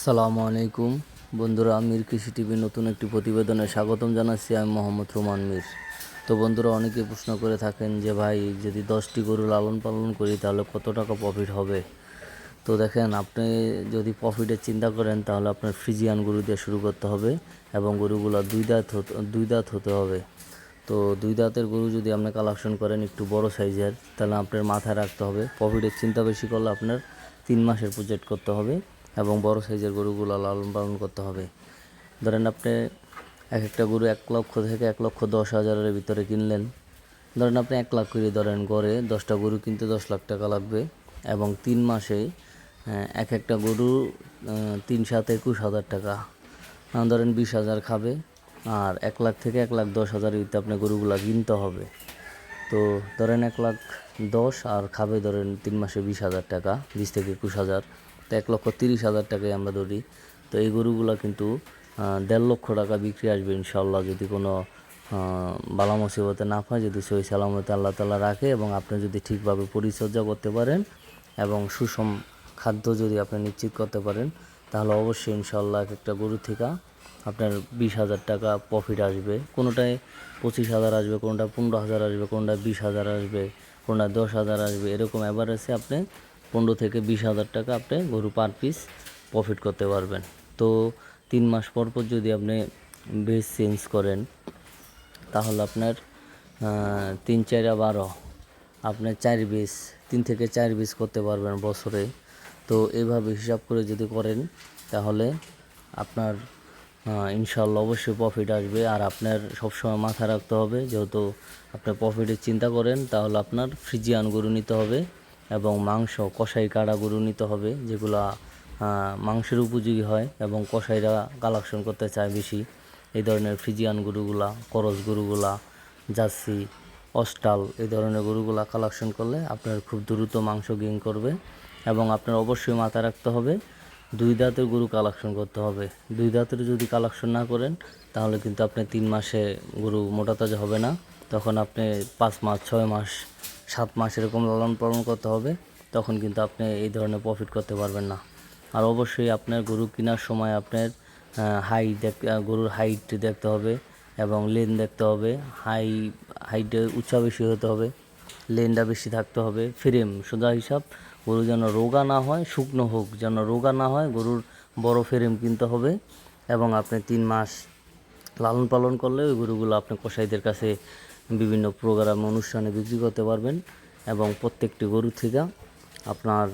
আসসালামু আলাইকুম। বন্ধুরা, আমির কৃষি টিভির নতুন একটি প্রতিবেদনে স্বাগতম জানাচ্ছি। আমি মোহাম্মদ রোমান মির। তো বন্ধুরা, অনেকে প্রশ্ন করে থাকেন যে, ভাই, যদি দশটি গরু লালন পালন করি, তাহলে কত টাকা প্রফিট হবে? তো দেখেন, আপনি যদি প্রফিটের চিন্তা করেন, তাহলে আপনার ফ্রিজিয়ান গরু দিয়ে শুরু করতে হবে এবং গরুগুলো দুই দাঁত দুই দাঁত হতে হবে। তো দুই দাঁতের গরু যদি আপনি কালেকশন করেন একটু বড় সাইজের, তাহলে আপনার মাথায় রাখতে হবে। প্রফিটের চিন্তা বেশি করলে আপনার তিন মাসের প্রজেক্ট করতে হবে। এবং বড় সাইজের গরুগুলো লালন পালন করতে হবে। ধরেন আপনি এক একটা গরু এক লক্ষ থেকে এক লক্ষ দশ হাজারের ভিতরে কিনলেন। ধরেন আপনি এক লাখ করে ধরেন গড়ে দশটা গরু কিনতে দশ লাখ টাকা লাগবে এবং তিন মাসে এক একটা গরু তিন সাত একুশ হাজার টাকা। ধরেন বিশ হাজার খাবে আর এক লাখ থেকে এক লাখ দশ হাজারের ভিতরে আপনি গরুগুলা কিনতে হবে। তো ধরেন এক লাখ দশ আর খাবে ধরেন তিন মাসে বিশ হাজার টাকা, বিশ থেকে একুশ হাজার। তো এক লক্ষ তিরিশ হাজার টাকায় আমরা ধরি তো এই গরুগুলা কিন্তু দেড় লক্ষ টাকা বিক্রি আসবে ইনশাল্লাহ যদি কোনো বালা মুসিবতে না পায়, যদি সই সালামতে আল্লাহ তালা রাখে এবং আপনি যদি ঠিকভাবে পরিচর্যা করতে পারেন এবং সুষম খাদ্য যদি আপনি নিশ্চিত করতে পারেন, তাহলে অবশ্যই ইনশাল্লাহ এক একটা গরু থেকে আপনার বিশ হাজার টাকা প্রফিট আসবে। কোনোটায় পঁচিশ হাজার আসবে কোনোটা পনেরো হাজার আসবে কোনোটা বিশ হাজার আসবে কোনোটা দশ হাজার আসবে, এরকম অ্যাভারেজে আপনি পনেরো থেকে বিশ হাজার টাকা আপনি গরু পার পিস প্রফিট করতে পারবেন। তো তিন মাস পর পর যদি আপনি বেস চেঞ্জ করেন, তাহলে আপনার তিন, চারা বারো আপনার চার বিশ তিন থেকে চার বিশ করতে পারবেন বছরে। তো এভাবে হিসাব করে যদি করেন, তাহলে আপনার ইনশাল্লাহ অবশ্যই প্রফিট আসবে। আর আপনার সবসময় মাথায় রাখতে হবে, যেহেতু আপনি প্রফিটের চিন্তা করেন, তাহলে আপনার ফ্রিজিয়ান গরু নিতে হবে। এবং মাংস কষাই কাটা গরু নিতে হবে, যেগুলা মাংসের উপযোগী হয় এবং কষাইরা কালেকশন করতে চায় বেশি। এই ধরনের ফ্রিজিয়ান গরুগুলা, করস গরুগুলা, জার্সি, অস্টাল, এই ধরনের গরুগুলা কালেকশন করলে আপনার খুব দ্রুত মাংস গেইন করবে এবং আপনার অবশ্যই মাথায় রাখতে হবে, দুই দাঁতের গরু কালেকশন করতে হবে। দুই দাঁতের যদি কালেকশন না করেন, তাহলে কিন্তু আপনি তিন মাসে গরু মোটা তাজা হবে না। তখন আপনি পাঁচ মাস, ছয় মাস সাত মাস এরকম লালন পালন করতে হবে, তখন কিন্তু আপনি এই ধরনের প্রফিট করতে পারবেন না। আর অবশ্যই আপনার গরু কেনার সময় আপনার হাইট দেখ গরুর হাইট দেখতে হবে এবং লেন দেখতে হবে। হাই হাইটে উচ্চা বেশি হতে হবে লেনটা বেশি থাকতে হবে। ফ্রেম সোজা হিসাব, গরু যেন রোগা না হয়, শুকনো হোক, যেন রোগা না হয়, গরুর বড় ফ্রেম কিনতে হবে এবং আপনি তিন মাস লালন পালন করলে ওই গরুগুলো আপনি কসাইদের কাছে বিভিন্ন প্রোগ্রাম, অনুষ্ঠানে বিক্রি করতে পারবেন এবং প্রত্যেকটি গরু থেকে আপনার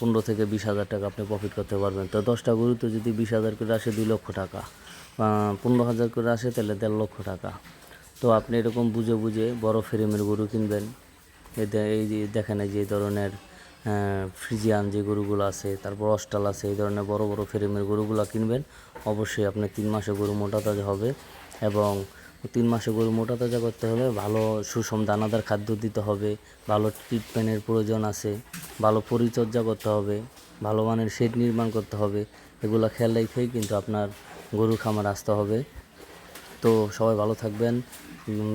পনেরো থেকে বিশ হাজার টাকা আপনি প্রফিট করতে পারবেন। তো দশটা গরুতে যদি বিশ হাজার করে আসে দুই লক্ষ টাকা পনেরো হাজার করে আসে তাহলে দেড় লক্ষ টাকা। তো আপনি এরকম বুঝে বুঝে বড় ফ্রেমের গরু কিনবেন। এই দে- এই যে দেখেন যে ধরনের ফ্রিজিয়ান যে গরুগুলো আছে, তারপর অস্টাল আছে, এই ধরনের বড় বড় ফ্রেমের গরুগুলো কিনবেন। অবশ্যই আপনার তিন মাসে গরু মোটা তাজা হবে এবং তিন মাসে গরু মোটা তাজা করতে হলে ভালো সুষম দানাদার খাদ্য দিতে হবে, ভালো ট্রিটমেন্টের প্রয়োজন আছে, ভালো পরিচর্যা করতে হবে, ভালো মানের শেড নির্মাণ করতে হবে, এগুলো খেয়াল রেখেই কিন্তু আপনার গরু খামার আসতে হবে। তো সবাই ভালো থাকবেন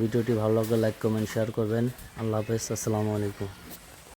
ভিডিওটি ভালো লাগলে লাইক কমেন্ট শেয়ার করবেন। আল্লাহ হাফেজ, আসসালামু আলাইকুম।